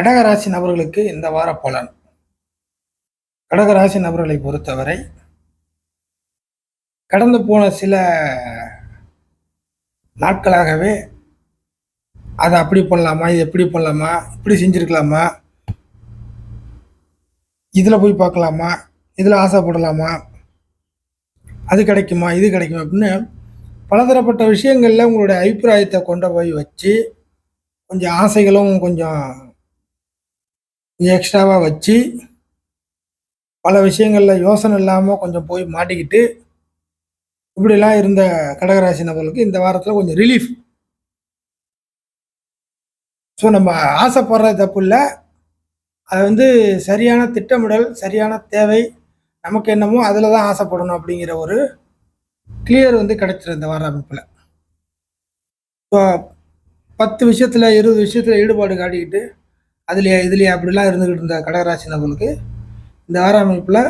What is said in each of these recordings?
கடகராசி நபர்களுக்கு இந்த வார பலன். கடகராசி நபர்களை பொறுத்தவரை கடந்து போன சில நாட்களாகவே அதை அப்படி பண்ணலாமா இது எப்படி பண்ணலாமா இப்படி செஞ்சுருக்கலாமா இதில் போய் பார்க்கலாமா இதில் ஆசைப்படலாமா அது கிடைக்குமா இது கிடைக்குமா அப்படின்னு பலதரப்பட்ட விஷயங்களில் உங்களுடைய அபிப்பிராயத்தை கொண்டு போய் வச்சு கொஞ்சம் ஆசைகளும் கொஞ்சம் எக்ஸ்ட்ராவாக வச்சு பல விஷயங்களில் யோசனை இல்லாமல் கொஞ்சம் போய் மாட்டிக்கிட்டு இப்படிலாம் இருந்த கடகராசி நபர்களுக்கு இந்த வாரத்தில் கொஞ்சம் ரிலீஃப் ஸோ நம்ம ஆசைப்படுறது தப்பு இல்லை. அது வந்து சரியான திட்டமிடல் சரியான தேவை நமக்கு என்னமோ அதில் தான் ஆசைப்படணும் அப்படிங்கிற ஒரு கிளியர் வந்து கிடைச்சிரு இந்த வார அமைப்பில். ஸோ பத்து விஷயத்தில் இருபது விஷயத்தில் ஈடுபாடு காட்டிக்கிட்டு அதுலேயே இதுலேயே அப்படிலாம் இருந்துக்கிட்டு இருந்த கடகராசி நபர்களுக்கு இந்த வார அமைப்பில்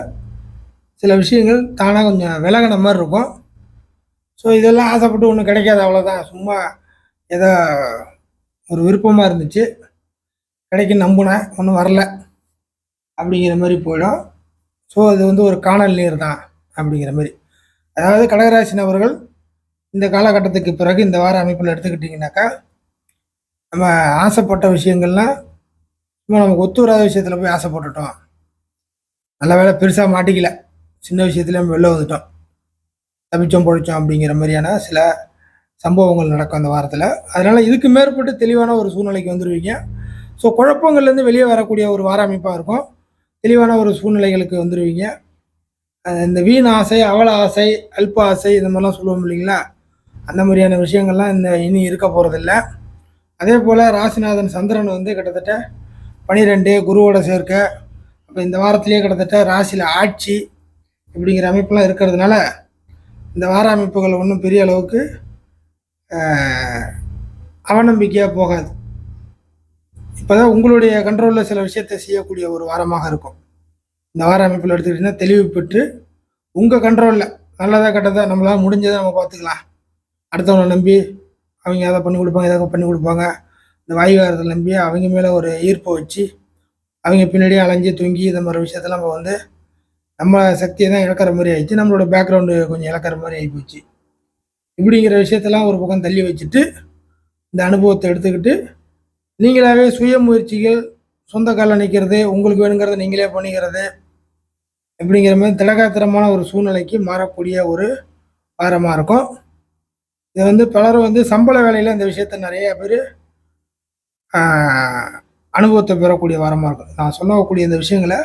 சில விஷயங்கள் தானாக கொஞ்சம் விலகின மாதிரி இருக்கும். ஸோ இதெல்லாம் ஆசைப்பட்டு ஒன்றும் கிடைக்காது அவ்வளோதான் சும்மா ஏதோ ஒரு விருப்பமாக இருந்துச்சு. கிடைக்கும் நம்பினேன் ஒன்றும் வரல. அப்படிங்கிற மாதிரி போயிடும். ஸோ அது வந்து ஒரு காணல் நீர் தான் அப்படிங்கிற மாதிரி. அதாவது கடகராசி நபர்கள் இந்த காலகட்டத்துக்கு பிறகு இந்த வார அமைப்பில் எடுத்துக்கிட்டிங்கனாக்கா நம்ம ஆசைப்பட்ட விஷயங்கள்லாம் இவன் நமக்கு ஒத்து வராத விஷயத்தில் போய் ஆசைப்பட்டுட்டோம் நல்ல வேலை பெருசாக மாட்டிக்கல. சின்ன விஷயத்துல நம்ம வெளில வந்துட்டோம். தப்பிச்சோம் பொழிச்சோம் அப்படிங்கிற மாதிரியான சில சம்பவங்கள் நடக்கும் அந்த வாரத்தில். அதனால் இதுக்கு மேற்பட்டு தெளிவான ஒரு சூழ்நிலைக்கு வந்துடுவீங்க ஸோ குழப்பங்கள்லேருந்து வெளியே வரக்கூடிய ஒரு வார அமைப்பாக இருக்கும். தெளிவான ஒரு சூழ்நிலைகளுக்கு வந்துடுவீங்க இந்த வீண் ஆசை அவல ஆசை அல்ப ஆசை இந்த மாதிரிலாம் சொல்லுவோம் இல்லைங்களா? அந்த மாதிரியான விஷயங்கள்லாம் இந்த இனி இருக்க போகிறதில்ல அதே போல் ராசிநாதன் சந்திரன் வந்து கிட்டத்தட்ட பனிரெண்டு குருவோட சேர்க்க. அப்போ இந்த வாரத்திலேயே கிட்டத்தட்ட ராசியில் ஆட்சி இப்படிங்கிற அமைப்பெல்லாம் இருக்கிறதுனால இந்த வார அமைப்புகள் ஒன்றும் பெரிய அளவுக்கு அவநம்பிக்கையாக போகாது. இப்போ தான் உங்களுடைய கண்ட்ரோலில் சில விஷயத்தை செய்யக்கூடிய ஒரு வாரமாக இருக்கும். இந்த வார அமைப்பில் எடுத்துக்கிட்டிங்கன்னா தெளிவு பெற்று உங்கள் கண்ட்ரோலில் நல்லதாக கெட்டதாக நம்மளால் முடிஞ்சதை நம்ம பார்த்துக்கலாம். அடுத்தவங்களை நம்பி அவங்க அதை பண்ணி கொடுப்பாங்க எதாவது பண்ணி கொடுப்பாங்க. இந்த வாயுகாரத்தை நம்பி அவங்க மேலே ஒரு ஈர்ப்பை வச்சு அவங்க பின்னாடியே அலைஞ்சு தூங்கி இந்த மாதிரி விஷயத்தெல்லாம் நம்ம வந்து நம்ம சக்தியை தான் இழக்கிற மாதிரி ஆயிடுச்சு. நம்மளோட பேக்ரவுண்டு கொஞ்சம் இழக்கிற மாதிரி ஆகி போச்சு. இப்படிங்கிற விஷயத்தெல்லாம் ஒரு பக்கம் தள்ளி வச்சுட்டு இந்த அனுபவத்தை எடுத்துக்கிட்டு நீங்களாகவே சுய முயற்சிகள் சொந்த காலில் நிற்கிறது உங்களுக்கு வேணுங்கிறத நீங்களே பண்ணிக்கிறது இப்படிங்கிற மாதிரி திடகாத்திரமான ஒரு சூழ்நிலைக்கு மாறக்கூடிய ஒரு வாரமாக இருக்கும். இது வந்து பலரும் வந்து சம்பள வேலையில் இந்த விஷயத்த நிறைய பேர் அனுபவத்தை பெறக்கூடிய வாரமாக இருக்கும். நான் சொல்லக்கூடிய இந்த விஷயங்களை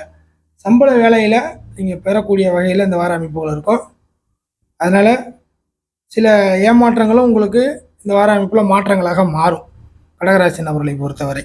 சம்பள வேலையில் நீங்கள் பெறக்கூடிய வகையில் இந்த வார அமைப்புகள் இருக்கும். அதனால் சில ஏமாற்றங்களும் உங்களுக்கு இந்த வார அமைப்பில் மாற்றங்களாக மாறும். கடகராசி நபர்களை பொறுத்தவரை.